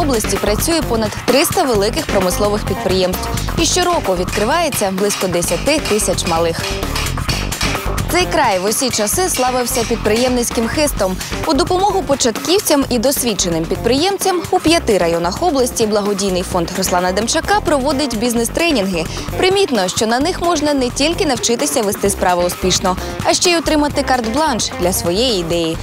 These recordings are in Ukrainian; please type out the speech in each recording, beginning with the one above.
області працює понад 300 великих промислових підприємств. І щороку відкривається близько 10 тисяч малих. Цей край в усі часи славився підприємницьким хистом. У допомогу початківцям і досвідченим підприємцям у п'яти районах області благодійний фонд Руслана Демчака проводить бізнес-тренінги. Примітно, що на них можна не тільки навчитися вести справи успішно, а ще й отримати карт-бланш для своєї ідеї.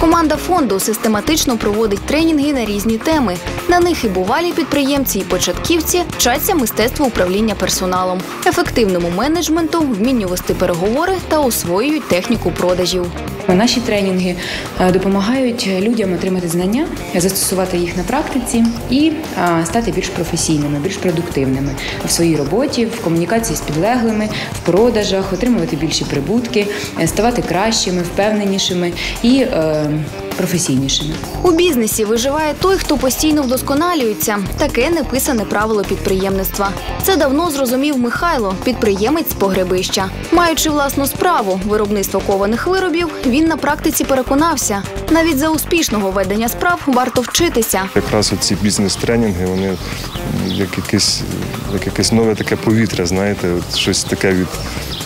Команда фонду систематично проводить тренінги на різні теми. На них і бувалі підприємці, і початківці вчаться мистецтву управління персоналом, ефективному менеджменту, вмінню вести переговори та освоюють техніку продажів. Наші тренінги е, допомагають людям отримати знання, застосувати їх на практиці і стати більш професійними, більш продуктивними в своїй роботі, в комунікації з підлеглими, в продажах, отримувати більші прибутки, е, ставати кращими, впевненішими і е, професійнішими. У бізнесі виживає той, хто постійно вдосконалюється. Таке неписане правило підприємництва. Це давно зрозумів Михайло, підприємець з погребища. Маючи власну справу виробництво кованих виробів, він на практиці переконався. Навіть за успішного ведення справ варто вчитися. Якраз оці бізнес-тренінги, вони як якесь, як якесь нове таке повітря, знаєте, от щось таке від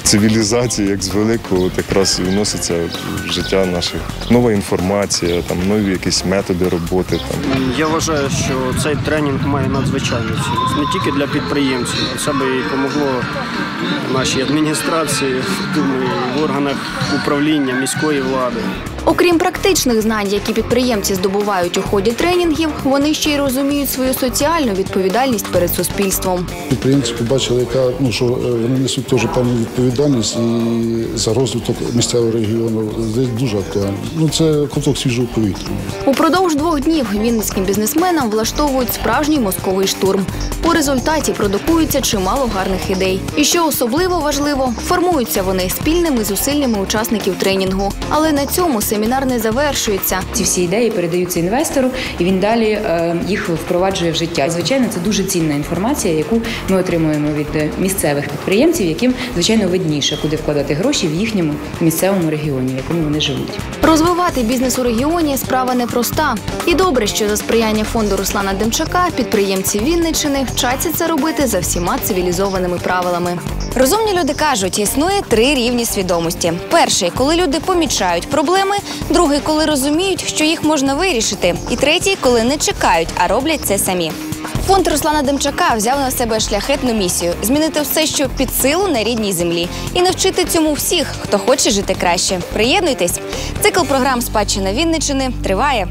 цивілізації, як з великого, от якраз і вноситься в життя наших. Нова інформація, там нові якісь методи роботи. Там. Я вважаю, що цей тренінг має надзвичайну цінність не тільки для підприємців, а це би і допомогло нашій адміністрації, думаю, органах управління міської влади. Окрім практичних знань, які підприємці здобувають у ході тренінгів, вони ще й розуміють свою соціальну відповідальність перед суспільством. Підприємці побачили, яка ну що е, вони несуть теж певну відповідальність і за розвиток місцевого регіону Це дуже актуально. Ну це ковток свіжого повітря. Упродовж двох днів вінницьким бізнесменам влаштовують справжній мозковий штурм. У результаті продукується чимало гарних ідей. І що особливо важливо, формуються вони спільними зусиллями учасників тренінгу. Але на цьому семінар не завершується. Ці всі ідеї передаються інвестору, і він далі е, їх впроваджує в життя. Звичайно, це дуже цінна інформація, яку ми отримуємо від е, місцевих підприємців, яким звичайно видніше, куди вкладати гроші в їхньому місцевому регіоні, в якому вони живуть. Розвивати бізнес у регіоні справа непроста. І добре, що за сприяння фонду Руслана Демчака підприємці Вінничини вчаться це робити за всіма цивілізованими правилами. Розумні люди кажуть, існує три рівні свідомості: перший, коли люди помічають проблеми, другий, коли розуміють, що їх можна вирішити, і третій, коли не чекають, а роблять це самі. Фонд Руслана Демчака взяв на себе шляхетну місію змінити все, що під силу на рідній землі, і навчити цьому всіх, хто хоче жити краще. Приєднуйтесь. Цикл програм Спадщина Вінничини триває.